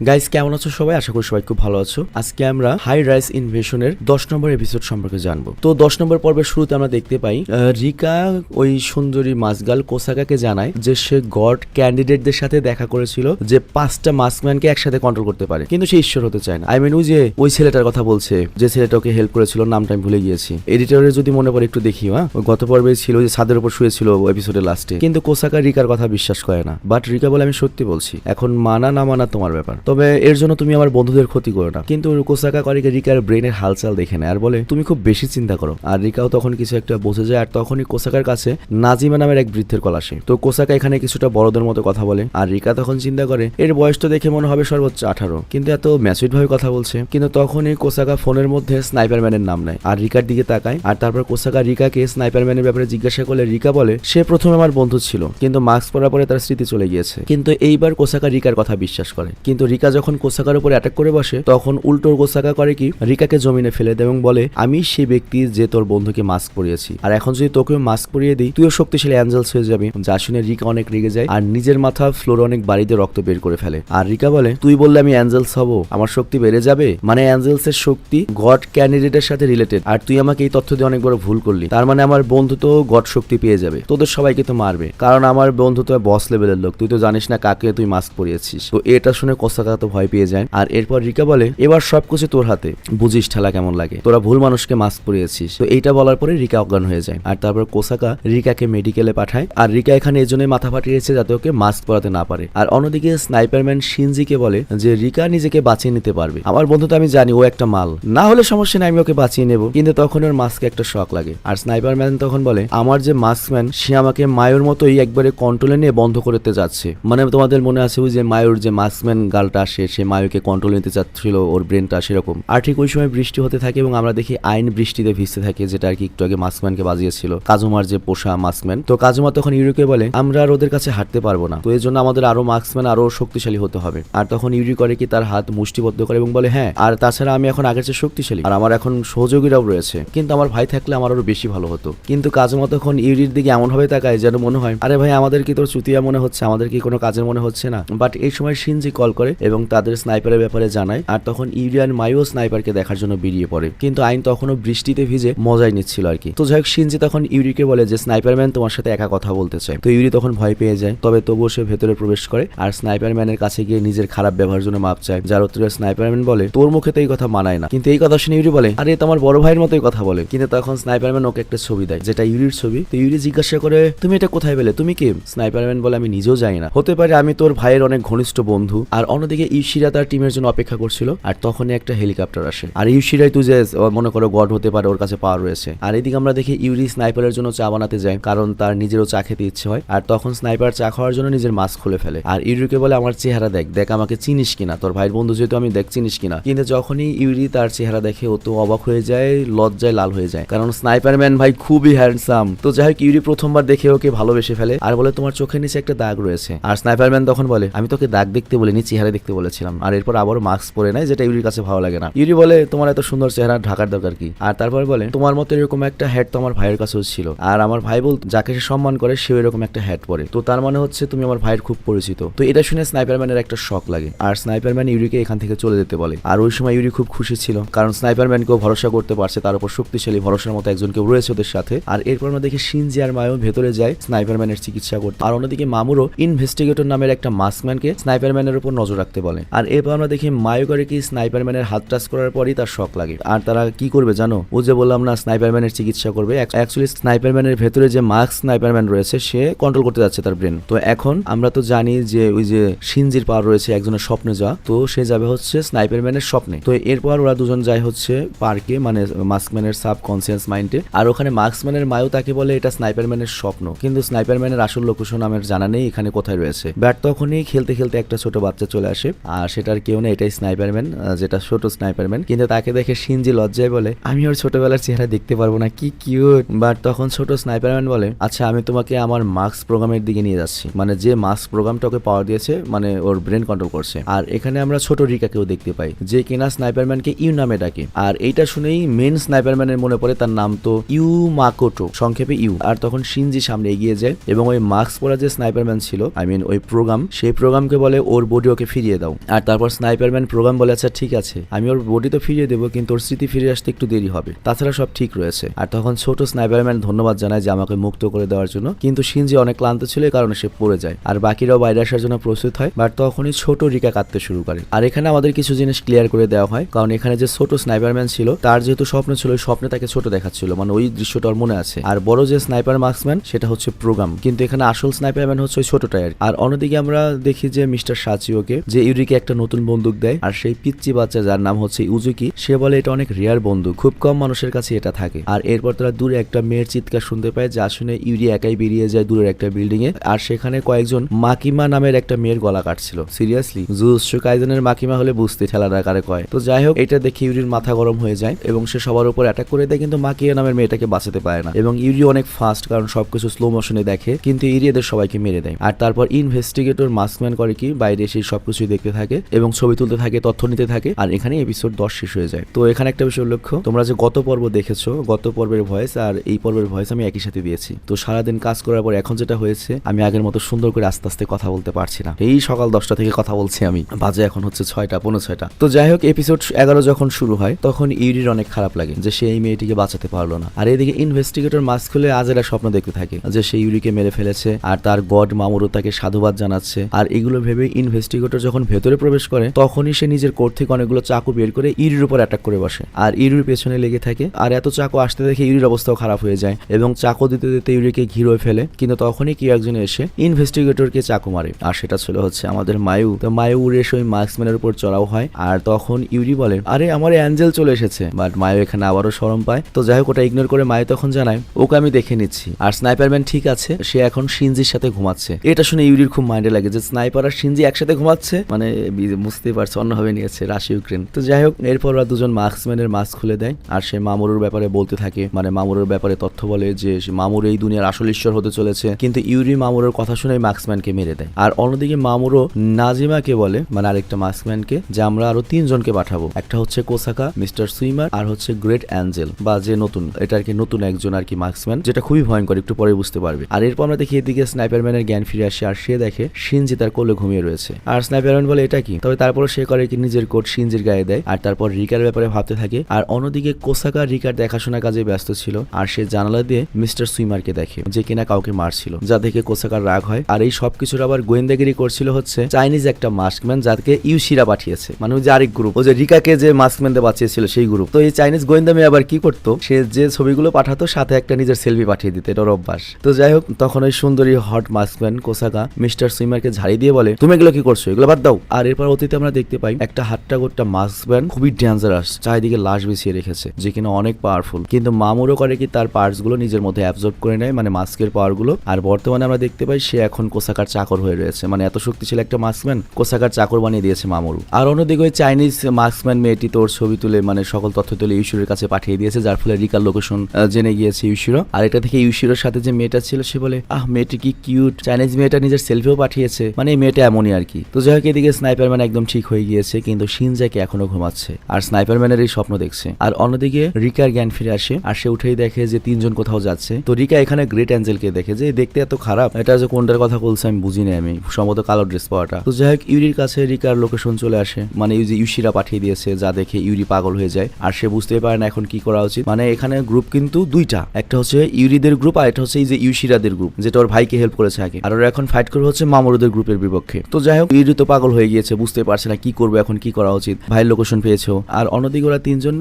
Guys কেমন আছো সবাই? আশা করি সবাই খুব ভালো আছো। আজকে আমরা হাই রাইস ইনভেশনের দশ নম্বর এপিসোড সম্পর্কে জানব। তো দশ নম্বর পর্বের শুরুতে আমরা দেখতে পাই রিকা ওই সুন্দরী মাসগাল কোসাকাকে জানায় যে সে গড ক্যান্ডিডেটদের সাথে দেখা করেছিল যে পাঁচটা মাস্কম্যানকে একসাথে কন্ট্রোল করতে পারে। কিন্তু সে ঈশ্বর হতে চায় না। আই মিন ওই যে ওই ছেলেটার কথা বলছে যে ছেলেটা ওকে হেল্প করেছিল নামটা আমি ভুলে গিয়েছি। এডিটরের যদি মনে পড়ে একটু দেখি হ্যাঁ? গত পর্বে ছিল যে ছাদের উপর শুয়েছিল এপিসোডের লাস্টে কিন্তু কোসাকা রিকার কথা বিশ্বাস করে না। বাট রিকা বলে, আমি সত্যি বলছি, এখন মানা না মানা তোমার ব্যাপার। তবে এর জন্য তুমি আমার বন্ধুদের ক্ষতি করো না। কিন্তু কোসাকা করে রিকার ব্রেনের হালচাল দেখে নেয়, আর বলে, তুমি খুব বেশি চিন্তা করো। আর রিকাও তখন কিছু একটা বসে যায়, আর তখনই কোসাকার কাছে নাজিমা নামের এক বৃদ্ধের কল আসে। তো কোসাকা এখানে কিছুটা বড়দের মতো কথা বলে, আর রিকা তখন চিন্তা করে, এর বয়সটা দেখে মনে হবে সর্বোচ্চ আঠারো। কিন্তু এত ম্যাচুইড ভাবে কথা বলছে, কিন্তু তখনই কোসাকা ফোনের মধ্যে স্নাইপার ম্যানের নাম নেয়, আর রিকার দিকে তাকায়, আর তারপর কোসাকা রিকাকে স্নাইপার ম্যানের ব্যাপারে জিজ্ঞাসা করলে রিকা বলে, সে প্রথমে আমার বন্ধু ছিল, কিন্তু মাস্ক পরার পরে তার স্মৃতি চলে গিয়েছে। কিন্তু এইবার কোসাকা রিকার কথা বিশ্বাস করে, কিন্তু রিকা যখন কোসাকার উপরে অ্যাটাক করে বসে, তখন উল্টো কোসাকা করে কি? রিকাকে জমিনে ফেলে দেয় এবং বলে, আমি সেই ব্যক্তি যে তোর বন্ধুকে মাস্ক পরিয়েছি। আর এখন যদি তোকেও মাস্ক পরিয়ে দিই, তুইও শক্তিশালী অ্যাঞ্জেলস হয়ে যাবি। যা শুনে রিকা অনেক রেগে যায় আর নিজের মাথা ফ্লোর অনেক বাড়িতে রক্ত বের করে ফেলে। আর রিকা বলে, তুই বললে আমি অ্যাঞ্জেলস হব? আমার শক্তি বেড়ে যাবে? মানে অ্যাঞ্জেলস এর শক্তি গড ক্যান্ডিডেটের সাথে রিলেটেড আর তুই আমাকে এই তথ্য দিয়ে অনেক বড় ভুল করলি। তার মানে আমার বন্ধু তো গড শক্তি পেয়ে যাবে। তোদের সবাইকে তো মারবে। কারণ আমার বন্ধু তো বস লেভেলের লোক। তুই তো জানিস না কাকে তুই মাস্ক পরিয়েছিস। তো এটা শুনে কোসাকা তো ভয় পেয়ে যায়। আর এরপর রিকা বলে, এবার সবকিছু তোর হাতে। বুঝিস ঠেলা কেমন লাগে। তোরা ভুল মানুষকে মাস্ক পরিয়েছিস। তো এইটা বলার পরে রিকা অজ্ঞান হয়ে যায়। আর তারপর কোসাকা রিকাকে মেডিকেলে পাঠায়। আর রিকা এখানে এই জন্যই মাথা ফাটিয়েছে যাতে ওকে মাস্ক পরাতে না পারে। আর অন্যদিকে স্নাইপারম্যান শিনজিকে বলে যে, রিকা নিজেকে বাঁচিয়ে নিতে পারবে। আমার বন্ধু তো আমি জানি, ও একটা মাল। না হলে সমস্যা নাই, আমি ওকে বাঁচিয়ে নেব। কিন্তু তখন ওর মাস্কে একটা শখ লাগে। আর স্নাইপারম্যান তখন বলে, আমার যে মাস্কম্যান, সে আমাকে মায়ের মতোই একবারে কন্ট্রোলে নিয়ে বন্ধ করতে যাচ্ছে। মানে তোমাদের মনে আছে ওই যে মায়ুর যে মাস্কম্যান গালটা আসে সে মায়ুকে কন্ট্রোল নিতে চাচ্ছিল, ওর ব্রেনটা সেরকম। আর ঠিক ওই সময় বৃষ্টি হতে থাকে এবং আমরা দেখি আইন বৃষ্টিতে ভিজতে থাকে, যেটা আর কি একটু আগে মাস্কম্যানকে বাজিয়েছিল। কাজুমার যে পোষা মাস্কম্যান। তো কাজুমা তখন ইউরিকে বলে, আমরা আর ওদের কাছে হাঁটতে পারব না। তো এর জন্য আমাদের আরও মাস্কম্যান আরও শক্তিশালী হতে হবে। আর তখন ইউরি করে কি তার হাত মুষ্টিবদ্ধ করে এবং বলে হ্যাঁ আর তাছাড়া আমি এখন আগের চেয়ে শক্তিশালী। আর আমার এখন সহযোগীরাও রয়েছে। কিন্তু আমার ভাই থাকলে আমার আরও বেশি ভালো হতো। কিন্তু কাজুমা তখন ইউরির দিকে এমন ভাবে তাকায় যেন মনে হয়, আরে ভাই, আমাদের কি তোর চুতিয়া মনে হচ্ছে? আমাদের কি কোনো কাজের মনে হচ্ছে না? বাট এই সময় সিনজি কল করে এবং তাদের স্নাইপারের ব্যাপারে জানায়। আর তখন ইউরিয়ান মাইও স্নাইপারকে দেখার জন্য বেরিয়ে পড়ে। কিন্তু আইন তখনও বৃষ্টিতে ভিজে মজাই নিচ্ছিল আর কি। তো যাই হোক, সিনজি তখন ইউরিকে বলে যে, স্নাইপারম্যান তোমার সাথে একা কথা বলতে চায় তো ইউরি তখন ভয় পেয়ে যায়। তবে তবুও সে ভেতরে প্রবেশ করে আর স্নাইপারম্যানের কাছে গিয়ে নিজের খারাপ ব্যবহারের জন্য মাপ চায়। যার উত্তরে স্নাইপারম্যান বলে, তোর মুখে তো এই কথা মানায় না। কিন্তু এই কথা শুনে ইউরি বলে, আরে, তোমার বড় ভাইয়ের মতোই কথা বলে। কিন্তু তখন স্নাইপারম্যান ওকে একটা ছবি দেয়, যেটা ইউরির ছবি। তো ইউরি জিজ্ঞাসা করে, তুমি এটা কোথায় পেলে? তুমি কি? স্নাইপারম্যান বলে, আমি নিজেও জানি না। হতে পারে আমি তোর ভাইয়ের অনেক ঘনিষ্ঠ বন্ধু। আর অন্যদিকে ইউশিরা তার টিমের জন্য অপেক্ষা করছিল, আর তখনই একটা হেলিকপ্টার আসে। আর ইউশিরাই তুই যে মনে করো গড হতে পারে, ওর কাছে পাওয়ার রয়েছে। আর এদিকে আমরা দেখি ইউরি স্নাইপারের জন্য চা বানাতে যায়, কারণ তার নিজেরও চা খেতে ইচ্ছে হয়। আর তখন স্নাইপার চা খাওয়ার জন্য নিজের মাস্ক খুলে ফেলে। আর ইউরিকে বলে, আমার চেহারা দেখ দেখ আমাকে চিনিস কিনা? তোর ভাইয়ের বন্ধু যেহেতু আমি দেখ, চিনিস কিনা? কিন্তু যখনই ইউরি তার চেহারা দেখে, ও তো অবাক হয়ে যায়, লজ্জায় লাল হয়ে যায়। কারণ স্নাইপার ম্যান ভাই খুবই হ্যান্ডসাম তো যাই হোক, ইউরি প্রথমবার দেখে ওকে ভালোবেসে ফেলে, আর বলে, তোমার চোখের নিচে একটা দাগ রয়েছে। আর স্নাইপার ম্যান তখন বলে, আমি তোকে দাগ দেখতে বলিনি, চেহারা দেখতে বলেছিলাম। আর এরপর আবারও মাস্ক পরে নেয়, যেটা ইউরির কাছে ভালো লাগে না। ইউরি বলে, তোমার এত সুন্দর চেহারা, ঢাকার দরকার কি? আর তারপর বলে, তোমার মতো এরকম একটা হ্যাট তো আমার ভাইয়ের কাছেও ছিল। আর আমার ভাই বল, যাকে সে সম্মান করে, সেও এরকম একটা হ্যাট পরে। তো তার মানে হচ্ছে, তুমি আমার ভাইয়ের খুব পরিচিত। তো এটা শুনে স্নাইপার স্নাইপারম্যানের একটা শখ লাগে। আর স্নাইপারম্যান ইউরিকে এখান থেকে চলে যেতে বলে। আর ওই সময় ইউরি খুব খুশি ছিল, কারণ স্নাইপারম্যানকেও ভরসা করতে পারছে, তার উপর শক্তিশালী, ভরসার মতো একজন কেউ রয়েছে ওদের সাথে। আর এরপর আমরা দেখি সিনজি আর মায়ও ভেতরে যায় স্নাইপার স্নাইপারম্যানের চিকিৎসা করতে। আর অন্যদিকে মামুরও ইনভেস্টিগেটর নামের একটা মাস্কম্যানকে স্নাইপারম্যানের উপর নজর রাখতে বলে। আর এরপর আমরা দেখি মায়ো করে কি স্নাইপারম্যানের হাত টাচ করার পরই তার শখ লাগে। আর তারা কি করবে জানো? ও যে বললাম না স্নাইপারম্যানের চিকিৎসা করবে অ্যাকচুয়ালি স্নাইপারম্যানের ভেতরে যে মাস্ক স্নাইপারম্যান রয়েছে, সে কন্ট্রোল করতে যাচ্ছে তার ব্রেন তো এখন আমরা তো জানি যে ওই যে সিনজির পাওয়ার রয়েছে একজনের স্বপ্নে যাওয়া তো সে যাবে হচ্ছে স্নাইপারম্যানের স্বপ্নে। তো এরপর ওরা দুজন যায় হচ্ছে পার্কে মানে মাস্কম্যানের সাব কনসিয়াস মাইন্ডে আর ওখানে মাস্কম্যানের মায়ও তাকে বলে এটা স্নাইপারম্যানের স্বপ্ন। কিন্তু স্নাইপারম্যানের আসল লোকেশন আমার জানা নেই, এখানে কোথায় রয়েছে। ব্যাট তখনই খেলতে খেলতে একটা ছোট বাচ্চা চলে আসে। আর সেটার কেউ না এটাই স্নাইপারম্যান যেটা ছোট স্নাইপারম্যান কিন্তু তাকে দেখে সিনজি লজ্জায় বলে, আমি ওর ছোটবেলার চেহারা দেখতে পারব না, কি কিউট বাট তখন ছোট স্নাইপারম্যান বলে আচ্ছা আমি তোমাকে আমার মাস্ক প্রোগ্রামের দিকে নিয়ে যাচ্ছি। মানে যে মাস্ক প্রোগ্রামটা ওকে পাওয়ার দিয়েছে মানে ওর ব্রেন কন্ট্রোল করছে। আর এখানে আমরা ছোট রিকাকেও দেখতে পাই, যে কিনা স্নাইপারম্যানকে ইউ নামে ডাকে। আর এইটা শুনেই মেন স্নাইপারম্যানের মনে পড়ে, তার নাম তো ইউ মাকোটো সংক্ষেপে ইউ আর তখন সিনজি সামনে এগিয়ে যায়, এবং ওই মাস্ক পরা যে স্নাইপারম্যান ছিল আই মিন ওই প্রোগ্রাম সেই প্রোগ্রামকে বলে ওর বডি ওকে ফিরিয়ে ফিরিয়ে দাও। আর তারপর স্নাইপারম্যান প্রোগ্রাম বলে আচ্ছা ঠিক আছে, আমি ওর বডি তো ফিরিয়ে দেবো, কিন্তু ওর স্মৃতি ফিরে আসতে একটু দেরি হবে। তাছাড়া সব ঠিক রয়েছে। আর তখন ছোট স্নাইপারম্যান ধন্যবাদ জানায় যে আমাকে মুক্ত করে দেওয়ার জন্য, কিন্তু সিনজি অনেক ক্লান্ত ছিল এই কারণে সে পড়ে যায়। আর বাকিরাও বাইরে আসার জন্য প্রস্তুত হয়, বাট তখনই ছোট রিকা কাঁদতে শুরু করে। আর এখানে আমাদের কিছু জিনিস ক্লিয়ার করে দেওয়া হয়, কারণ এখানে যে ছোট স্নাইপারম্যান ছিল, তার যেহেতু স্বপ্ন ছিল, ওই স্বপ্নে তাকে ছোট দেখাচ্ছিল মানে ওই দৃশ্যটা মনে আছে। আর বড় যে স্নাইপার মার্কসম্যান সেটা হচ্ছে প্রোগ্রাম কিন্তু এখানে আসল স্নাইপারম্যান হচ্ছে ওই ছোটটাই আর অন্যদিকে আমরা দেখি যে মিস্টার সাচিওকে যে ইউরিকে একটা নতুন বন্দুক দেয়, আর সেই পিচ্চি বাচ্চা যার নাম হচ্ছে ইউজুকি, সে বলে এটা অনেক রেয়ার বন্দুক। খুব কম মানুষের কাছে এটা থাকে। আর এরপর তারা দূরে একটা মেয়ের চিৎকার শুনতে পায়, যা শুনে ইউরি একাই বেরিয়ে যায় দূরের একটা বিল্ডিং এ। আর সেখানে কয়েকজন মাকিমা নামের একটা মেয়ের গলা কাটছিল। সিরিয়াসলি জুসু কাইজনের মাকিমা হলে বুঝতে ঠেলাটা কারে কয়। তো যাই হোক, এটা দেখে ইউরির মাথা গরম হয়ে যায় এবং সে সবার উপর অ্যাটাক করে দেয়, কিন্তু মাকিয়া নামের মেয়েটাকে বাঁচাতে পারে না। এবং ইউরি অনেক ফাস্ট কারণ সবকিছু স্লো মোশনে দেখে, কিন্তু ইউরি এদের সবাইকে মেরে দেয়। আর তারপর ইনভেস্টিগেটর মাস্কম্যান করে কি, বাইরে এসে সবকিছুই দেখতে থাকে এবং ছবি তুলতে থাকে, তথ্য নিতে থাকে। আর এখানে এপিসোড দশ শেষ হয়ে যায়। তো এখানে একটা বিষয় লক্ষ্য, তোমরা যে গত পর্ব দেখেছ, গত পর্বের ভয়েস আর এই পর্বের ভয়েস আমি একই সাথে দিয়েছি। তো সারাদিন কাজ করার পর এখন যেটা হয়েছে, আমি আগের মতো সুন্দর করে আস্তে আস্তে কথা বলতে পারছি না। এই সকাল দশটা থেকে কথা বলছি আমি। বাজে এখন হচ্ছে ছয়টা পনেরো ছয়টা। তো যাই হোক এপিসোড এগারো যখন শুরু হয়, তখন ইউরির অনেক খারাপ লাগে যে সে এই মেয়েটিকে বাঁচাতে পারল না। আর এদিকে ইনভেস্টিগেটর মাস্ক খুলে আজেরা স্বপ্ন দেখতে থাকে যে সে ইউরিকে মেরে ফেলেছে, আর তার গড মামুরও তাকে সাধুবাদ জানাচ্ছে। আর এগুলো ভেবে ইনভেস্টিগেটর যখন ভেতরে প্রবেশ করে, তখনই সে নিজের কোর্ট থেকে অনেকগুলো চাকু বের করে ইরির উপর অ্যাটাক করে বসে। আর ইউরির পেছনে লেগে থাকে, আর এত চাকু আসতে দেখে ইউরির অবস্থাও খারাপ হয়ে যায় এবং চাকু দিতে দিতে ইউরিকে ঘিরে ফেলে। কিন্তু তখনই কেউ একজন এসে ইনভেস্টিগেটরকে চাকু মারে। আর সেটা ছিল হচ্ছে আমাদের মায়ু। তো মায়ু উড়ে এসে ওই মার্কসম্যানের উপর চড়াও হয়। আর তখন ইউরি বলে, আরে, আমার অ্যাঞ্জেল চলে এসেছে। বাট মায়ু এখানে আবারও সরম পায়। তো যাই হোক, ওটা ইগনোর করে মায়ু তখন জানায়, ওকে আমি দেখে নিচ্ছি। আর স্নাইপারম্যান ঠিক আছে, সে এখন সিনজির সাথে ঘুমাচ্ছে। এটা শুনে ইউরির খুব মাইন্ডে লাগে যে স্নাইপার আর সিনজি একসাথে ঘুমাচ্ছে? মানে বুঝতে পারছে, অন্যভাবে নিয়েছে রাশি ইউক্রেন। তো যাই হোক, এরপর ওরা দুজন মার্কসম্যানের মাস্ক খুলে দেয়। আর সে মামুরের ব্যাপারে বলতে থাকে। মানে মামুরের ব্যাপারে তথ্য বলে যে মামুর এই দুনিয়ার আসল ঈশ্বর হতে চলেছে। কিন্তু ইউরি মামুরের কথা শুনে মার্কসম্যানকে মেরে দেয়। আর অন্যদিকে মামুরও নাজিমাকে বলে মানে আরেকটা মার্কসম্যানকে, যে আমরা আরও তিনজনকে পাঠাবো। একটা হচ্ছে কোসাকা, মিস্টার সুইমার, আর হচ্ছে গ্রেট অ্যাঞ্জেল, বা যে নতুন, এটা আর কি নতুন একজন আর কি মার্কসম্যান, যেটা খুবই ভয়ঙ্কর, একটু পরে বুঝতে পারবে। আর এরপর আমরা দেখি এদিকে স্নাইপারম্যানের জ্ঞান ফিরে আসে, আর সে দেখে সিনজি তার কোলে ঘুমিয়ে রয়েছে। আর স্নাইপারম্যান বলে, এটা কি? তবে তারপরে সে করে কি নিজের কোট সিনজির গায়ে দেয়, আর তারপর রিকার ব্যাপারে ভাবতে থাকে। আর অন্যদিকে কোসাকা রিকার দেখাশোনা কাজে ব্যস্ত ছিল, আর সে জানালা দিয়ে মিস্টার সুইমারকে দেখে, যে কিনা কাউকে মারছিল, যা দেখে কোসাকার রাগ হয়। আর এই সবকিছুর আবার গোয়েন্দাগিরি করছিল হচ্ছে চাইনিজ একটা মাস্কম্যান যাকে ইউশিরা পাঠিয়েছে। মানে যে আরেক গ্রুপ ও যে রিকাকে যে মাস্কম্যানদের বাঁচিয়েছিল সেই গ্রুপ তো এই চাইনিজ গোয়েন্দা মেয়ে আবার কি করতো? সে যে ছবিগুলো পাঠাতো, সাথে একটা নিজের সেলফি পাঠিয়ে দিত, এটা অভ্যাস। তো যাই হোক, তখন ওই সুন্দরী হট মাস্কম্যান কোসাকা মিস্টার সুইমারকে ঝাড়ি দিয়ে বলে, তুমি এগুলো কি করছ? এগুলো বাদ দাও। আর এরপর অতীতে আমরা দেখতে পাই একটা হাট্টা গোট্টা মাস্কম্যান খুবই ডেঞ্জারাস চারিদিকে লাশ বিছিয়ে রেখেছে, যে কিনা অনেক পাওয়ারফুল কিন্তু মামুরও করে কি তার পার্টসগুলো নিজের মধ্যে অ্যাবজর্ব করে নেয় মানে মাস্কের পাওয়ারগুলো। আর বর্তমানে আমরা দেখতে পাই সে এখন কোসাকার চাকর হয়ে রয়েছে। মানে এত শক্তিশালী একটা মাস্কম্যান কোসাকার চাকর বানিয়ে দিয়েছে মামুরু আর অন্যদিকে ওই চাইনিজ মাস্কম্যান মেয়েটি তোর ছবি তুলে মানে সকল তথ্য তুলে ইউশিরোর কাছে পাঠিয়ে দিয়েছে, যার ফলে রিকার লোকেশন জেনে গিয়েছে ইউশিরো। আর এটা থেকে ইউশিরোর সাথে যে মেয়েটা ছিল, সে বলে, আহ, মেয়েটি কি কিউট চাইনিজ মেয়েটা নিজের সেলফিও পাঠিয়েছে। মানে এই মেয়েটা এমনই আর কি। তো যাই এদিকে স্নাইপারম্যান একদম ঠিক হয়ে গিয়েছে, কিন্তু শিনজাকে এখনও ঘুমাচ্ছে। আর স্নাইপারম্যানের এই স্বপ্ন দেখছে। আর অন্যদিকে রিকার জ্ঞান ফিরে আসে, আর সে উঠেই দেখে যে তিনজন কোথাও যাচ্ছে। তো রিকা এখানে গ্রেট অ্যাঞ্জেলকে দেখে যে দেখতে এত খারাপ। এটা যে কোনটার কথা বলছে আমি বুঝিনি আমি। সম্ভবত কালো ড্রেস পাওয়াটা তো যাই হোক, ইউরির কাছে রিকার লোকেশন চলে আসে। মানে ইউ যে ইউশিরা পাঠিয়ে দিয়েছে, যা দেখে ইউরি পাগল হয়ে যায়। আর সে বুঝতে পারে না এখন কি করা উচিত। মানে এখানে গ্রুপ কিন্তু দুইটা। একটা হচ্ছে ইউরিদের গ্রুপ, আর একটা হচ্ছে এই যে ইউশিরাদের গ্রুপ, যেটা ওর ভাইকে হেল্প করেছে আগে। আর ওরা এখন ফাইট করে হচ্ছে মামরুদের গ্রুপের বিপক্ষে। তো যাই হোক, ইউরি তো পাগল হয়ে গিয়েছে, বুঝতে পারছে না কি করবে এখন, কি করা উচিত। ভাইয়ের লোকেশন পেয়েছ। আর অন্যদিকে ওরা তিনজন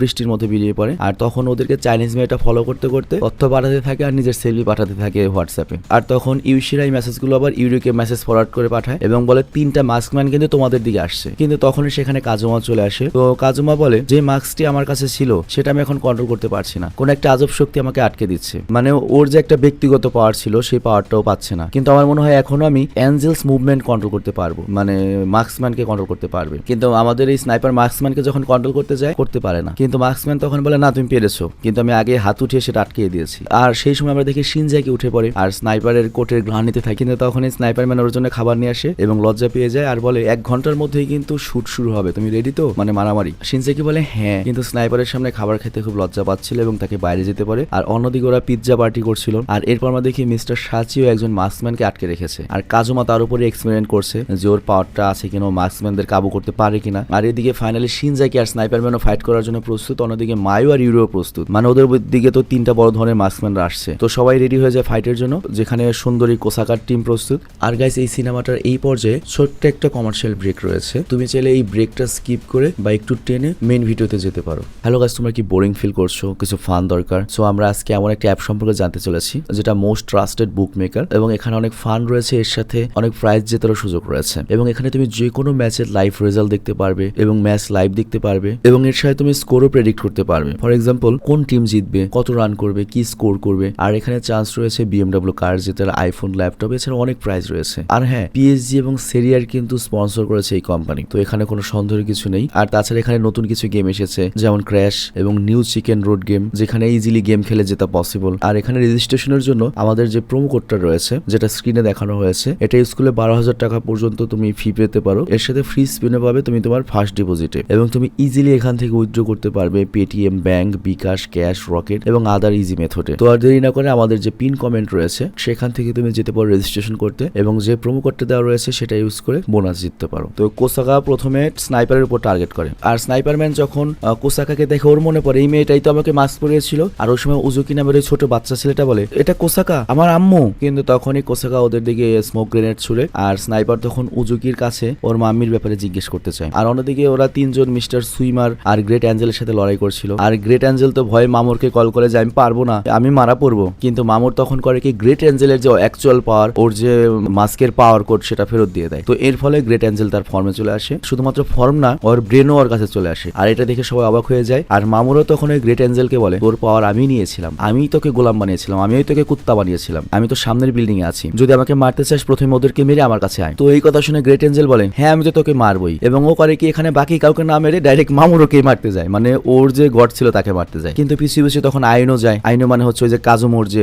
বৃষ্টির মধ্যে বেরিয়ে পড়ে। আর তখন ওদেরকে চাইনিজ মেয়েটা ফলো করতে করতে তথ্য পাঠাতে থাকে আর নিজের সেলফি পাঠাতে থাকে হোয়াটসঅ্যাপে আর তখন ইউশিরা এই মেসেজগুলো আবার ইউরিকে মেসেজ ফরওয়ার্ড করে পাঠায় এবং বলে, তিনটা মাস্কম্যান কিন্তু তোমাদের দিকে আসছে। কিন্তু তখনই সেখানে কাজুমা চলে আসে। তো কাজুমা বলে, যে মাস্কটি আমার কাছে ছিল, সেটা আমি এখন কন্ট্রোল করতে পারছি না। কোন একটা আজব শক্তি আমাকে আটকে দিচ্ছে। মানে ওর যে একটা ব্যক্তিগত পাওয়ার ছিল, সেই পাওয়ারটাও পাচ্ছে না। কিন্তু আমার মনে হয় এখনও আমি অ্যাঞ্জেলস মুভমেন্ট কন্ট্রোল করতে পারব। মানে মার্কসম্যানকে কন্ট্রোল করতে পারবে। কিন্তু আমাদের এই স্নাইপার মার্কসম্যানকে যখন কন্ট্রোল করতে যায়, করতে পারে না। কিন্তু মার্কসম্যান তখন বলে, না, তুমি পেরেছ। কিন্তু আমি আগে হাত উঠিয়ে সেটা আটকিয়ে দিয়েছি। আর সেই সময় আমরা দেখি সিনজাকে উঠে পড়ে। আর স্নাইপারের কোটের ঘ্রাণ নিতে থাকে। কিন্তু তখন এই স্নাইপার ম্যান ওর জন্য খাবার নিয়ে আসে এবং লজ্জা পেয়ে যায় আর বলে, এক ঘণ্টার মধ্যেই কিন্তু শুট শুরু হবে। তুমি রেডি তো? মানে মারামারি। সিনজাকি বলে হ্যাঁ। কিন্তু স্নাইপারের সামনে খাবার খেতে খুব লজ্জা পাচ্ছিল এবং তাকে বাইরে যেতে পারে। আর অন্যদিকে ওরা পিৎজা পার্টি করছিল। আর এরপর আমরা দেখি মিস্টার সাচিও একজন মাস্কম্যানকে আটকে রেখেছে। আর কাজুমা তার উপরে এক্সপেরিমেন্ট করছে যে ওর পাওয়ারটা আছে কিনা মার্কসম্যানদের কাবু করতে পারে কিনা। আর এদিকে ফাইনালি সিনজাকি আর স্নাইপারম্যানও ফাইট করার জন্য প্রস্তুত, অন্যদিকে মায়ু আর ইউরো প্রস্তুত। মানে ওদের দিকে তো তিনটা বড় ধরনের মার্কসম্যানরা আসছে। তো সবাই রেডি হয়ে যায় ফাইটের জন্য, যেখানে সুন্দরী কোসাকার টিম প্রস্তুত। আর গাইস এই সিনেমাটার এই পর্যায়ে ছোট্ট একটা কমার্শিয়াল ব্রেক রয়েছে। তুমি চাইলে এই ব্রেকটা স্কিপ করে বা একটু টেনে মেন ভিডিওতে যেতে পারো। হ্যালো গাইস তোমরা কি বোরিং ফিল করছ? কিছু ফান দরকার? সো আমরা আজকে এমন একটা অ্যাপ সম্পর্কে জানতে চলেছি, যেটা মোস্ট ট্রাস্টেড বুক মেকার এবং এখানে অনেক ফান রয়েছে, এর সাথে অনেক প্রাইজ জেতারও সুযোগ রয়েছে। এবং এখানে তুমি যে কোনো ম্যাচের লাইভ রেজাল্ট দেখতে পারবে এবং ম্যাচ লাইভ দেখতে পারবে এবং এর সাথে তুমি স্কোরও প্রেডিক্ট করতে পারবে। ফর এক্সাম্পল কোন টিম জিতবে, কত রান করবে, কি স্কোর করবে, আর এখানে চান্স রয়েছে বিএমডাব্লিউ কার জেতার আইফোন ল্যাপটপ এছাড়া অনেক প্রাইজ রয়েছে। আর হ্যাঁ পিএসজি এবং সেরিয়ার কিন্তু স্পন্সর করেছে এই কোম্পানি তো এখানে কোনো সন্দেহের কিছু নেই। আর তাছাড়া এখানে নতুন কিছু গেম এসেছে, যেমন ক্র্যাশ এবং নিউ চিকেন রোড গেম যেখানে ইজিলি গেম খেলে যেটা পসিবল আর এখানে রেজিস্ট্রেশনের জন্য আমাদের যে প্রোমো কোডটা রয়েছে, যেটা স্ক্রিনে দেখানো হয়েছে, এটা করলে বারো হাজার টাকা পর্যন্ত তুমি ফি পেতে পারো। এর সাথে ফ্রি স্পিনে পাবে তুমি তোমার ফার্স্ট ডিপোজিটে এবং তুমি ইজিলি এখান থেকে উইথড্র করতে পারবে Paytm bank bKash cash Rocket এবং আদার ইজি মেথডে তো আর দেরি না করে আমাদের যে পিন কমেন্ট রয়েছে, সেখান থেকে তুমি যেতে পারো রেজিস্ট্রেশন করতে এবং যে প্রোমো কোডটা দেওয়া রয়েছে, সেটা ইউজ করে বোনাস জিততে পারো। তো কোসাকা প্রথমে স্নাইপারের উপর টার্গেট করে। আর স্নাইপারম্যান যখন কোসাকাকে দেখে ওর মনে পড়ে, এই মেয়েটাই তো আমাকে মাস্ক পরিয়েছিল। আর ওই সময় উজুকি নামের ওই ছোট বাচ্চা ছেলেটা বলে, এটা কোসাকা আমার আম্মু। কিন্তু তখনই কোসাকা ওদের দিকে স্মোক গ্রেনেড ছুড়ে, আর স্নাইপার তখন উজুকির কাছে ওর মাম্মির ব্যাপারে জিজ্ঞেস করতে চায়। আর অন্যদিকে ওরা তিনজন মিস্টার সুইমার আর গ্রেট অ্যাঞ্জেলের সাথে লড়াই করছিল। আর গ্রেট অ্যাঞ্জেল তো ভয়ে মামুরকে কল করে যে, আমি পারব না, আমি মারা পড়ব। কিন্তু মামুর তখন করে কি, গ্রেট অ্যাঞ্জেলের যে অ্যাকচুয়াল পাওয়ার ওর যে মাস্কের পাওয়ার কোড সেটা ফেরত দিয়ে দেয়। তো এর ফলে গ্রেট অ্যাঞ্জেল তার ফর্মে চলে আসে। শুধুমাত্র ফর্ম না, ওর ব্রেনও ওর কাছে চলে আসে। আর এটা দেখে সবাই অবাক হয়ে যায়। আর মামুরও তখন ওই গ্রেট অ্যাঞ্জেলকে বলে, তোর পাওয়ার আমি নিয়েছিলাম। আমি তোকে গোলাম বানিয়েছিলাম। আমিই তোকে কুত্তা বানিয়েছিলাম। আমি তো সামনের বিল্ডিং এ আছি। যদি আমাকে মারতে চাস, প্রথমে ওদেরকে মেরে আমার কাছে আয়। তো এই কথা শুনে গ্রেট অ্যাঞ্জেল বলে হ্যাঁ আমি তো তোকে মারবই। এবং ও করে কি এখানে বাকি কাউকে না মেরে ডাইরেক্ট মামুরোকেই মারতে যায়। মানে ওর যে গড ছিল তাকে মারতে যায়। কিন্তু পিছিয়ে পিছিয়ে তখন আইনও যায়। আইনও মানে হচ্ছে ওই যে কাজুমোর যে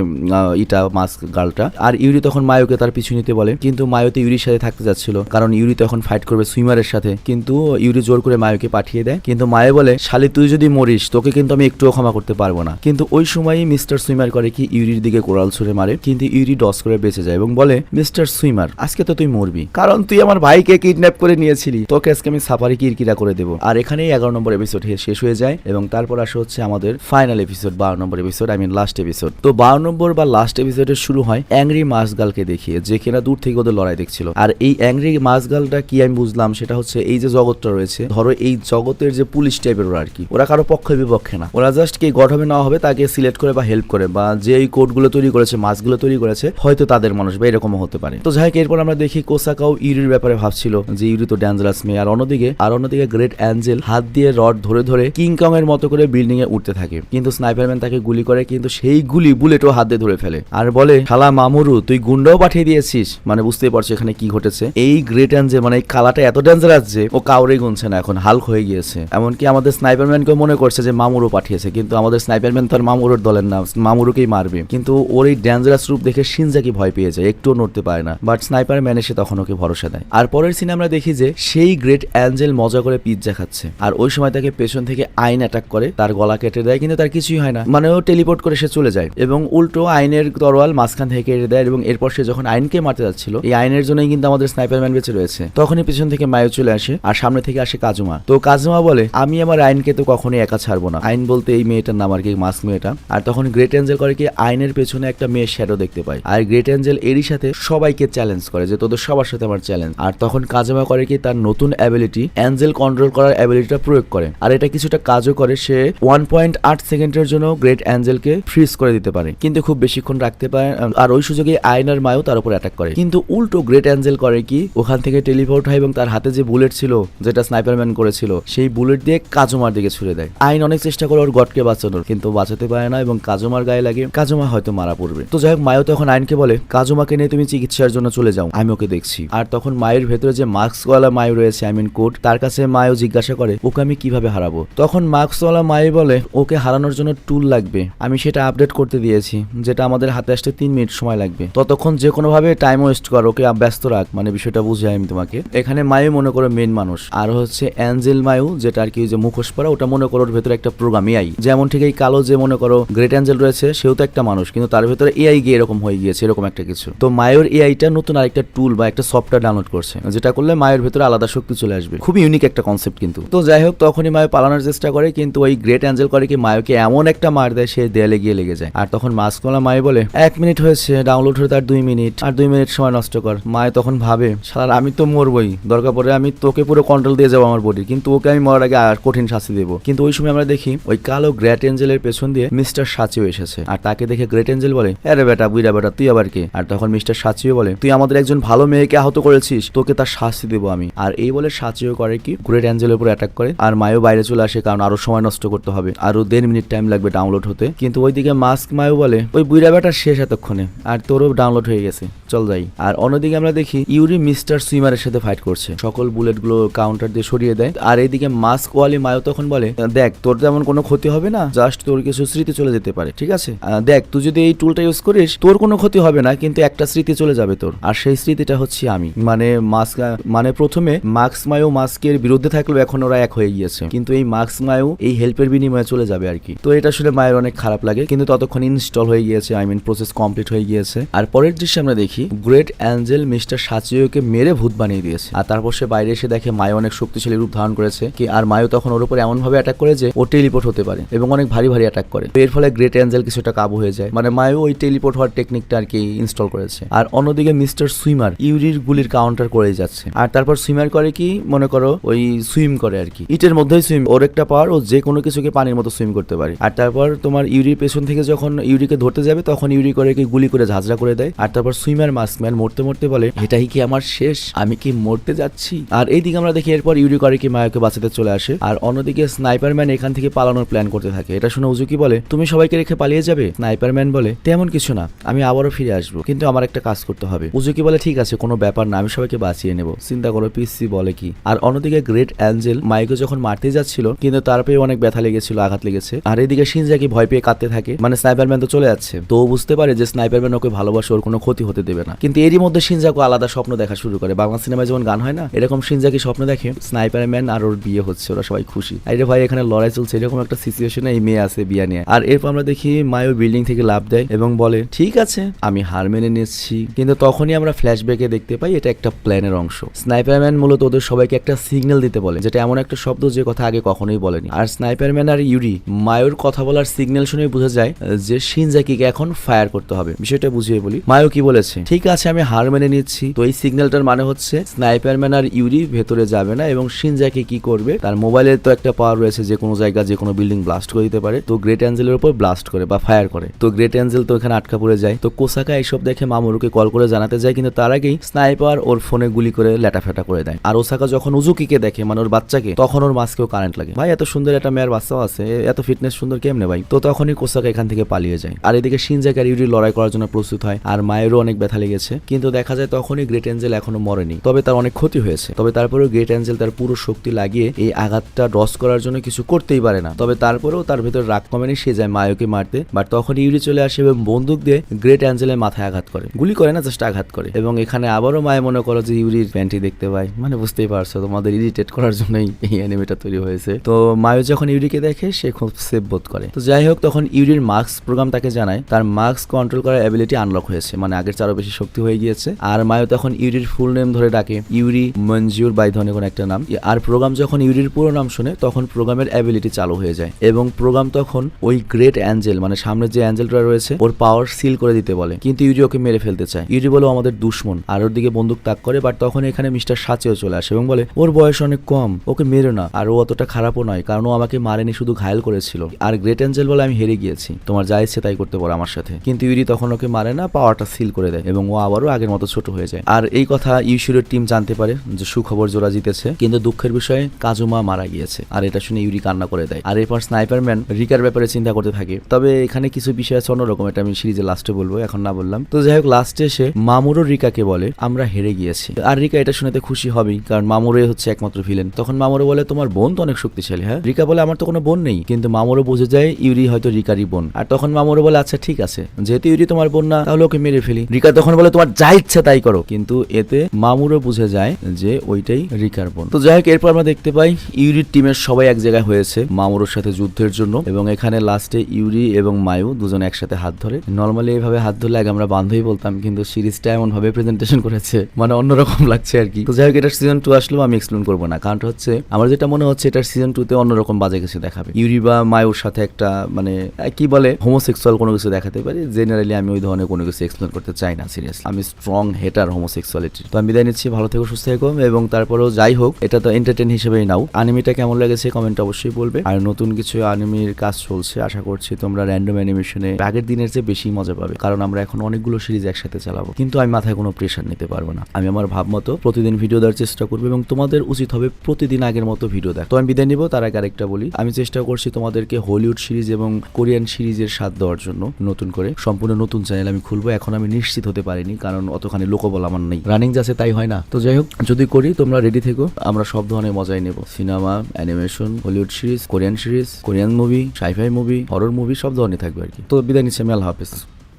ইটা, মাস্ক গার্লটা আর ইউরি তখন মায়োকে তার পিছু নিতে বলে। কিন্তু মায়োতে ইউরির সাথে থাকতে যাচ্ছিল। কারণ ইউরি তখন ফাইট করবে সুইমারের সাথে। কিন্তু ইউরি জোর করে মায়োকে পাঠিয়ে দেয়। কিন্তু মায়ে বলে, শালি, তুই যদি মরিস, তোকে কিন্তু আমি একটুও ক্ষমা করতে পারব না। কিন্তু ওই সময়ই মিস্টার সুইমার করে কি ইউরির দিকে কোরাল ছুড়ে মারে। কিন্তু ইউরি ডস করে বেঁচে যায় এবং বলে, মিস্টার সুইমার, আজকে তো তুই মরবি। কারণ তুই আমার ভাইকে কিডন্যাপ করে নিয়েছিলি, তোকে আজকে আমি সাফারি কিরকিরা করে দেবো। আর এখানেই এগারো নম্বর এপিসোড শেষ হয়ে যায় এবং তারপর আসে হচ্ছে আমাদের ফাইনাল এপিসোড বারো নম্বর episode I mean last episode তো বারো নম্বর বা লাস্ট এপিসোডের শুরু হয় অ্যাংরি মাসগালকে দেখিয়ে, যে কিনা দূর থেকে ওদের লড়াই দেখছিল। আর এই অ্যাংরি মাসগালটা কি আমি বুঝলাম, সেটা হচ্ছে এই যে জগৎটা রয়েছে, ধরো এই জগতের যে পুলিশ টাইপের ওরা আর কি, ওরা কারও পক্ষে বিপক্ষে না। ওরা জাস্ট কে গড হবে না হবে তাকে সিলেক্ট করে বা হেল্প করে, বা যে এই কোডগুলো তৈরি করেছে মাসগুলো তৈরি করেছে, হয়তো তাদের মানুষ বা এরকমও হতে পারে। তো যাই হোক, এরপর আমরা দেখি কোসাকাও ইউরির ব্যাপারে ভাবছিল যে ইউরি তো ডেঞ্জারাস মেয়ে। আর অন্যদিকে আর অন্যদিকে গ্রেট অ্যাঞ্জেল হাত দিয়ে রড ধরে ধরে কিং কং এর মতো করে বিল্ডিং এ উঠতে থাকে। কিন্তু স্নাইপারম্যান তাকে গুলি করে, কিন্তু সেই গুলি বুলেটও হাত দিয়ে ধরে ফেলে। আর বলে, শালা মামুরু, তুই গুন্ডাও পাঠিয়ে দিয়েছিস? মানে বুঝতেই পারছ এখানে কি ঘটেছে। এই গ্রেট অ্যাঞ্জেল মানে এই কালাটা এত ডেঞ্জারাস যে ও কাউরে গুনছে না, এখন হাল্ক হয়ে গিয়েছে। এমনকি আমাদের স্নাইপারম্যানকেও মনে করছে যে মামুরও পাঠিয়েছে, কিন্তু আমাদের স্নাইপারম্যান তার মামুরোর দলের না, মামুরুকেই মারবে। কিন্তু ওর এই ডেঞ্জারাস রূপ দেখে সিনজাকি ভয় পেয়ে যায়, একটুও নড়তে পারে না। বাট স্নাইপারম্যান এসে তখন ওকে ভরসা দেয়। আর পরের সিনে আমরা দেখি যে সেই গ্রেট অ্যাঞ্জেল মজা করে পিৎজা খাচ্ছে। আর ওই সময় তাকে পেছন থেকে আইন অ্যাটাক করে, তার গলা কেটে দেয়, কিন্তু তার কিছুই হয় না। মানে ও টেলিপোর্ট করে সে চলে যায়। এবং উল্টো আইনের তরোয়াল মাঝখান থেকে কেটে দেয় এবং এরপর সে যখন আইনকে মারতে যাচ্ছিল, এই আইনের জন্যই কিন্তু আমাদের স্নাইপার ম্যান বেঁচে রয়েছে। তখনই পেছন থেকে মায়ু চলে আসে আর সামনে থেকে আসে কাজুমা। তো কাজুমা বলে, আমি আমার আইনকে তো কখনোই একা ছাড়বো না। আইন বলতে এই মেয়েটার নাম আর কি, মাস্ক মেয়েটা। আর তখন গ্রেট অ্যাঞ্জেল করে কি, আইনের পেছনে একটা মেয়ের শ্যাডো দেখতে পায়। আর গ্রেট অ্যাঞ্জেল এরই সাথে সবাইকে চ্যালেঞ্জ করে যে, তোদের সবার সাথে আমার চ্যালেঞ্জ আর তখন কাজুমা করে কি তার নতুন অ্যাবিলিটি অ্যাঞ্জেল কন্ট্রোল করার অ্যাবিলিটিটা প্রয়োগ করে। আর এটা কিছুটা কাজও করে, সে ওয়ান পয়েন্ট আট সেকেন্ডের জন্য গ্রেট অ্যাঞ্জেলকে ফ্রিজ করে দিতে পারে। কিন্তু খুব বেশিক্ষণ রাখতে পারে, আর ওই সুযোগে আয়নার মায়ও তার উপর অ্যাটাক করে। কিন্তু উল্টো গ্রেট অ্যাঞ্জেল করে কি, ওখান থেকে টেলিপোর্ট হয় এবং তার হাতে যে বুলেট ছিল, যেটা স্নাইপারম্যান করেছিল, সেই বুলেট দিয়ে কাজুমার দিকে ছুড়ে দেয়। আইন অনেক চেষ্টা করে ওর গডকে বাঁচানোর, কিন্তু বাঁচাতে পারে না এবং কাজুমার গায়ে লাগে, কাজুমা হয়তো মারা পড়বে। তো যাই হোক, মায়ও তখন আইনকে বলে, কাজুমাকে নিয়ে তুমি চিকিৎসার জন্য চলে যাও, আমি ওকে দেখছি। আর তখন মায়ের ভেতরে যে মাস্কওয়ালা মায়ু রয়েছে আই মিন কোট তার কাছে মায়ও জিজ্ঞাসা করে, ওকে আমি কীভাবে হারাবো? তখন মাস্কওয়ালা মায়ে বলে, ওকে হারানোর জন্য টুল লাগবে। আমি সেটা আপডেট করতে দিয়েছি, যেটা আমাদের হাতে আসতে তিন মিনিট সময় লাগবে। ততক্ষণ যে কোনো ভাবে টাইম ওয়েস্ট কর, ওকে ব্যস্ত রাখ। মানে বিষয়টা বুঝে আমি তোমাকে। এখানে মায়ু মনে করো মেন মানুষ। আর হচ্ছে অ্যাঞ্জেল মায়ু যেটা আর কি যে মুখোশ পরা, ওটা মনে করো ওর ভেতরে একটা প্রোগ্রাম এআই যেমন ঠিক এই কালো যে মনে করো গ্রেট অ্যাঞ্জেল রয়েছে, সেও তো একটা মানুষ, কিন্তু তার ভেতরে এআই গিয়ে এরকম হয়ে গিয়েছে, এরকম একটা কিছু। তো মায়ুর এআইটা নতুন আরেকটা টুল বা একটা সফটওয়্যার ডাউনলোড করছে। যেটা করলে মায়ের ভেতরে আলাদা শক্তি চলে আসবে। খুবই ইউনিক একটা কনসেপ্ট কিন্তু। তো যাই হোক তখনই মায় পালানোর চেষ্টা করে, কিন্তু ওই গ্রেট অ্যাঞ্জেল করে কি মায়কে এমন একটা মার দেয়, সে দেয়ালে গিয়ে লেগে যায়। আর তখন মাস্কওয়ালা মায় বলে, এক মিনিট হয়েছে ডাউনলোড হতে আর দুই মিনিট আর দুই মিনিট সময় নষ্ট কর। মায় তখন ভাবে সালার আমি তো মরবই, দরকার পড়ে আমি তোকে পুরো কন্ট্রোল দিয়ে যাব আমার বডি কিন্তু ওকে আমি মরার আগে আর কঠিন শাস্তি দেবো। কিন্তু ওই সময় আমরা দেখি, ওই কালো গ্রেট এঞ্জেলের পেছন দিয়ে মিস্টার সাচিও এসেছে। আর তাকে দেখে গ্রেট এঞ্জেল বলে, আরে বেটা বুইরা বেটা, তুই আবার কে? আর তখন মিস্টার সাচিও বলে, তুই আমাদের একজন ভালো মেয়েকে আহত করেছিস তোকে তার শাস্তি দেবো আমি। আর এই বলে সাচিও করে কি? গ্রেট অ্যাঞ্জেলের উপর অ্যাটাক করে। আর মায়ও বাইরে চলে আসে, কারণ আরও সময় নষ্ট করতে হবে। আরও দেড় মিনিট টাইম লাগবে ডাউনলোড হতে। কিন্তু ওইদিকে মাস্ক মায়ও বলে, ওই বুইরা বেটা শেষ এতক্ষণে। আর তোরও ডাউনলোড হয়ে গেছে। চল যাই। আর অন্যদিকে আমরা দেখি, ইউরি মিস্টার সুইমারের সাথে ফাইট করছে। সকল বুলেটগুলো কাউন্টার দিয়ে সরিয়ে দেয়। আর এইদিকে মাস্ক ওয়ালি মায়ও তখন বলে, দেখ, তোর তেমন কোনো ক্ষতি হবে না। জাস্ট তোর কিছু স্মৃতি চলে যেতে পারে, ঠিক আছে? দেখ, তুই যদি এই টুলটা ইউজ করিস, তোর কোনো ক্ষতি হবে না, কিন্তু একটা স্মৃতি চলে যাবে তোর। আর সেই স্মৃতিটা হচ্ছে আমি। মানে মাস্ক মানে প্রথমে মাস্ক মায়ও মাস্কের বিরুদ্ধে থাকলেও এখন ওরা এক হয়ে গিয়েছে। কিন্তু এই মাস্ক মায়ও এই হেল্পের বিনিময়ে চলে যাবে আর কি। তো এটা আসলে মায়ের অনেক খারাপ লাগে। কিন্তু ততক্ষণ ইনস্টল হয়ে গিয়েছে আই মিন প্রসেস কমপ্লিট হয়ে গিয়েছে। আর পরের দৃশ্যে আমরা দেখি গ্রেট অ্যাঞ্জেল মিস্টার সাচিওকে মেরে ভূত বানিয়ে দিয়েছে। আর তারপর সে বাইরে এসে দেখে মায় অনেক শক্তিশালী রূপ ধারণ করেছে কি, আর মায়ও তখন ওর উপর এমন ভাবে অ্যাটাক করে যে ও টেলিপোর্ট হতে পারে এবং অনেক ভারী ভারী অ্যাটাক করে। এর ফলে গ্রেট অ্যাঞ্জেল কিছুটা কাবু হয়ে যায়। মানে মায়ও ওই টেলিপোর্ট হওয়ার টেকনিকটা আর কি ইনস্টল করেছে। আর অন্যদিকে মিস্টার সুইমার ইউরির গুলির কাউন্টার করে যাচ্ছে। আর তারপর সুইমার করে কি, মনে করো, ওই সুইম করে আর কি। ইটের মধ্যেই সুইম, ওর একটা পাওয়ার, ও যে কোনো কিছুকে পানির মতো সুইম করতে পারে। আর তারপর তোমার ইউরির পেছন থেকে যখন ইউরিকে ধরতে যাবে, তখন ইউরি করে কি গুলি করে ঝাঁঝরা করে দেয়। আর তারপর সুইমার মাস্কম্যান মরতে মরতে বলে, এটাই কি আমার শেষ? আমি কি মরতে যাচ্ছি? আর এইদিকে আমরা দেখি এরপর ইউরি করে কি মায়াকে বাঁচাতে চলে আসে। আর অন্যদিকে স্নাইপারম্যান এখান থেকে পালানোর প্ল্যান করতে থাকে। এটা শুনে উজুকি বলে, তুমি সবাইকে রেখে পালিয়ে যাবে? স্নাইপারম্যান বলে, তেমন কিছু না, আমি আবারও ফিরে আসব, কিন্তু আমার একটা কাজ করতে হবে। উজুকি বলে, ঠিক আছে, কোনো ব্যাপার না, আমি সবাইকে বাঁচিয়ে নেব। চিন্তা করো, পিসি বলে কি? আর অন্যদিকে গ্রেট অ্যাঞ্জেল মাইকে যখন মারতে যাচ্ছিল, কিন্তু তার পেয়ে অনেক ব্যথা লেগেছিল, আঘাত লেগেছে। আর এদিকে সিনজাকি ভয় পেয়ে কাঁদতে থাকে। মানে স্নাইপারম্যান তো চলে যাচ্ছে। তো বুঝতে পারে যে স্নাইপারম্যান ওকে ভালোবাসে, ওর কোনো ক্ষতি হতে দেবে না। কিন্তু এরই মধ্যে সিনজাকু আলাদা স্বপ্ন দেখা শুরু করে। বাংলা সিনেমায় যেমন গান হয় না, এরকম সিনজাকি স্বপ্ন দেখে স্নাইপারম্যান আর ওর বিয়ে হচ্ছে, ওরা সবাই খুশি। আরে ভাই, এখানে লড়াই চলছে, এরকম একটা সিচুয়েশনে এই মেয়ে আছে বিয়া নিয়ে। আর এরপর আমরা দেখি মায়ো বিল্ডিং থেকে লাভ দেয় এবং বলে, ঠিক আছে, আমি হার মেনে নিচ্ছি। কিন্তু তখনই আমরা ফ্ল্যাশব্যাকে দেখতে পাই, এটা একটা প্ল্যানের অংশ। স্নাইপারম্যান মূলত ওদের সবাইকে একটা সিগন্যাল দিতে বলে, যেটা এমন একটা শব্দ যে কথা আগে কখনোই বলেনি। আর স্নাইপারম্যান আর ইউরি মায়োর কথা বলার সিগন্যাল শুনে বোঝা যায় যে শিনজাকিকে এখন ফায়ার করতে হবে। বিষয়টা বুঝিয়ে বলি। মায়ো কি বলেছে? ঠিক আছে, আমি হার মেনে নিচ্ছি। তো এই সিগন্যালটার মানে হচ্ছে স্নাইপারম্যান আর ইউরি ভেতরে যাবে না এবং শিনজাকি কি করবে? তার মোবাইলের তো একটা পাওয়ার রয়েছে যে কোনো জায়গা, যে কোনো বিল্ডিং ব্লাস্ট করে দিতে পারে। তো গ্রেট অ্যাঞ্জেলের উপর ব্লাস্ট করে বা ফায়ার করে। তো গ্রেট অ্যাঞ্জেল তো এখানে আটকা পড়ে যায়। তো কোসাকা এইসব দেখে মামুরুকে কল করে জানাতে যায়, কিন্তু তার আগেই স্নাইপার ওর ফোনে গুলি করে ল্যাটাফেটা করে দেয়। আর ওসাকা যখন উজুকিকে দেখে মানে ওর বাচ্চাকে, তখন ওর মাস্কেও কারেন্ট লাগে। ভাই, এত সুন্দর একটা মেয়ের বাচ্চাও আছে এত ফিটনেস সুন্দর কেমনে ভাই? তো তখনই কোসাকা এখান থেকে পালিয়ে যায়। আর এদিকে সিনজাক আর ইউরি লড়াই করার জন্য প্রস্তুত হয়, আর মায়েরও অনেক ব্যথা লেগেছে। কিন্তু দেখা যায় তখনই গ্রেট অ্যাঞ্জেল এখনও মরেনি। তবে তার অনেক ক্ষতি হয়েছে। তবে তারপরেও গ্রেট অ্যাঞ্জেল তার পুরো শক্তি লাগিয়ে এই আঘাতটা ডস করার জন্য কিছু করতেই পারে না। তবে তারপরেও তার ভেতর রাগ কমেনি, সে যায় মায়োকে মারতে। বাট তখন ইউরি চলে আসে এবং বন্দুক দিয়ে গ্রেট অ্যাঞ্জেলের মাথায় আঘাত করে। গুলি করে না জাস্ট আঘাত করে। এবং এখানে আবারও মায়ে মনে করো যে ইউরির প্যান্টি দেখতে পায় মানে বুঝতেই পারছ, তোমাদের ইরিটেট করার জন্যই এই অ্যানিমেটা তৈরি হয়েছে। তো মায়ো যখন ইউরিকে দেখে, সে খুব সেফ বোধ করে। তো যাই হোক, তখন ইউরির মাস্ক প্রোগ্রাম তাকে জানায়। তার মাস্ক কন্ট্রোল করার অ্যাবিলিটি আনলক হয়েছে। মানে আগের চারও বেশি শক্তি হয়ে গিয়েছে। আর মায়ো তখন ইউরির ফুল নেম ধরে ডাকে। ইউরি মঞ্জুর বাই ধরনের কোনো একটা নাম। আর প্রোগ্রাম যখন ইউরির পুরো নাম শুনে, তখন প্রোগ্রামের অ্যাবিলিটি চালু হয়ে যায়। এবং প্রোগ্রাম তখন ওই গ্রেট অ্যাঞ্জেল মানে সামনে যে অ্যাঞ্জেলটা রয়েছে, ওর পাওয়ার সিল করে দিতে বলে। কিন্তু ইউরি ওকে মেরে ফেলতে চায়। ইউরি বলে আমাদের দুশ্মন। আর ওর দিকে বন্দুক তাক করে বাট তখন এখানে মিস্টার সাচেও চলে আসে এবং বলে, ওর বয়স অনেক কম, ওকে মেরো না। আর ও অতটা খারাপও নয়, কারণ ও আমাকে মারেনি, শুধু ঘায়ল করেছিল। আর গ্রেট অ্যাঞ্জেল বলে, আমি হেরে গিয়েছি, তোমার যা ইচ্ছে তাই করতে পারো আমার সাথে। কিন্তু ইউরি তখন ওকে মারে না, পাওয়ারটা সিল করে দেয় এবং ও আবারও আগের মতো ছোট হয়ে যায়। আর এই কথা ইউসুরের টিম জানতে পারে যে সুখবর জোড়া জিতেছে, কিন্তু দুঃখের বিষয়ে কাজুমা মারা গিয়েছে। আর এটা শুনে ইউরি কান্না করে দেয়। আর এরপর স্নাইপারম্যান রিকার ব্যাপারে চিন্তা করতে থাকে। তবে এখানে কিছু বিষয় আছে অন্যরকম, এটা আমি সিরিজের লাস্টে বলব, এখন না বললাম। তো যাই হোক লাস্টে এসে মামুরো রিকাকে বলে, আমরা হেরে গিয়েছি। আর রিকা এটা শুনেতে খুশি হবেই, কারণ মামুরোই হচ্ছে একমাত্র ভিলেন তখন মামুরো বলে, তোমার বোন তো অনেক শক্তিশালী হ্যাঁ? রিকা বলে, আমার তো কোনো বোন নেই। কিন্তু মামুরো বুঝে যায়, ইউরি হয়তো রিকারই বোন। আর তখন মামুরো বলে আচ্ছা ঠিক আছে। যেহেতু ইউরি তোমার বোন না, তাহলে ওকে মেরে ফেলি। রিকা তখন বলে, তোমার যা ইচ্ছে তাই করো। কিন্তু এতে মামুরো বুঝে যায় যে, ওইটাই রিকার বোন। তো যাই হোক, এরপর আমরা দেখতে পাই, ইউরির টিমের সবাই এক জায়গায় হয়েছে মামুরোর সাথে যুদ্ধের জন্য। এবং এখানে লাস্টে ইউরি এবং মায়ু দুজন একসাথে হাত ধরে। নর্মালি এইভাবে হাত ধরলে আগে আমরা বান্ধবী বলতাম, কিন্তু সিরিজটা এমন ভাবে প্রেজেন্টেশন করেছে। মানে অন্যরকম লাগছে আর কি। তো যাই হোক, এটার সিজন টু আসলেও আমি এক্সপ্লেন করব না। কারণটা হচ্ছে, আমার যেটা মনে হচ্ছে, এটার সিজন টু তে অন্যরকম বাজে কিছু দেখাবে। ইউরি বা মায়ুর সাথে একটা মানে কি বলে হোমোসেক্সুয়াল কোনো কিছু দেখাতে পারি। জেনারেলি আমি ওই ধরনের কোনো কিছু এক্সপ্লেন করতে চাই না সিরিয়াসলি আমি স্ট্রং হেটার হোমোসেক্সুয়ালিটি তো আমি বিদায় নিচ্ছি, ভালো থেকো, সুস্থ থেকো, এবং তারপরেও যাই হোক, এটা তো এন্টারটেন হিসেবেই নাও। আনিমিটা কেমন লেগেছে কমেন্ট অবশ্যই বলবে। আর নতুন কিছু আনিমির কাজ চলছে, আশা করছি তোমরা র্যান্ডম অ্যানিমেশনে আগের দিনের চেয়ে বেশি মজা পাবে। কারণ আমরা এখন অনেকগুলো সিরিজ একসাথে চালাবো। কিন্তু আমি মাথায় কোনো প্রেশার নিতে পারব না। আমি আমার ভাব মতো প্রতিদিন ভিডিও দেওয়ার চেষ্টা করব এবং তোমাদের উচিত হবে প্রতিদিন আগের মতো ভিডিও দেখ। তো আমি বিদায় নিব, তার আগে আরেকটা বলি। আমি চেষ্টা করছি তোমাদেরকে হলিউড সিরিজ এবং কোরিয়ান সিরিজের স্বাদ দেওয়ার জন্য নতুন করে। সম্পূর্ণ নতুন চ্যানেল আমি খুলবো, এখন আমি নিশ্চিত হতে পারিনি, কারণ অতখানি লোকবল আমার নেই। রানিং যাচ্ছে তাই হয় না। তো যাই হোক, যদি করি, তোমরা রেডি থেকো, আমরা সব ধরনের মজাই নেব। Cinema animation Hollywood series Korean series Korean movie sci fi movie horror movie সব ধরনের থাকবে আর কি। তো বিদায় নিচ্ছি আমি, আল্লাহ হাফেজ।